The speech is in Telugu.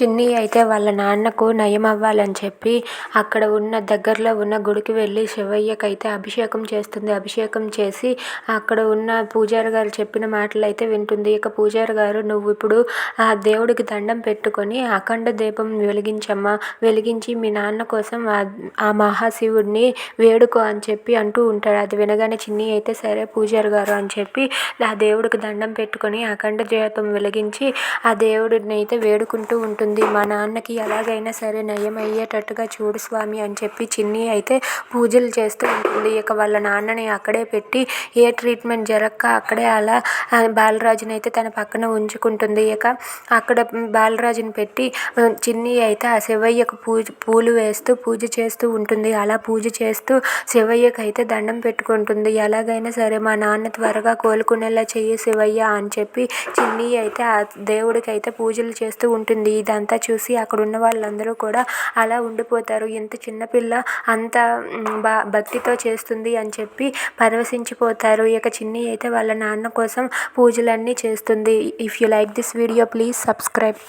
చిన్ని అయితే వాళ్ళ నాన్నకు నయం అవ్వాలని చెప్పి అక్కడ ఉన్న దగ్గరలో ఉన్న గుడికి వెళ్ళి శివయ్యకైతే అభిషేకం చేస్తుంది. అభిషేకం చేసి అక్కడ ఉన్న పూజారి గారు చెప్పిన మాటలు అయితే వింటుంది. ఇక పూజారి గారు నువ్వు ఇప్పుడు ఆ దేవుడికి దండం పెట్టుకొని అఖండ దీపం వెలిగించమ్మా. వెలిగించి మీ నాన్న కోసం ఆ మహాశివుడిని వేడుకో అని చెప్పి అంటూ ఉంటాడు. అది వినగానే చిన్ని అయితే సరే పూజారి గారు అని చెప్పి ఆ దేవుడికి దండం పెట్టుకొని అఖండ దీపం వెలిగించి ఆ దేవుడిని అయితే వేడుకుంటూ ఉంటుంది. మా నాన్నకి ఎలాగైనా సరే నయం అయ్యేటట్టుగా చూడు స్వామి అని చెప్పి చిన్ని అయితే పూజలు చేస్తూ ఉంటుంది. ఇక వాళ్ళ నాన్నని అక్కడే పెట్టి ఏ ట్రీట్మెంట్ జరగక అక్కడే అలా బాలరాజుని అయితే తన పక్కన ఉంచుకుంటుంది. ఇక అక్కడ బాలరాజుని పెట్టి చిన్ని అయితే ఆ శివయ్యకు పూజ పూలు వేస్తూ పూజ చేస్తూ ఉంటుంది. అలా పూజ చేస్తూ శివయ్యకైతే అయితే దండం పెట్టుకుంటుంది. ఎలాగైనా సరే మా నాన్న త్వరగా కోలుకునేలా చెయ్యి శివయ్య అని చెప్పి చిన్ని అయితే ఆ దేవుడికి అయితే పూజలు చేస్తూ ఉంటుంది. ఇదంతా చూసి అక్కడ ఉన్న వాళ్ళందరూ కూడా అలా ఉండిపోతారు. ఇంత చిన్నపిల్ల అంత బా భక్తితో చేస్తుంది అని చెప్పి పరవశించిపోతారు. ఇక చిన్ని అయితే వాళ్ళ నాన్న కోసం పూజలన్నీ చేస్తుంది. If you like this video please subscribe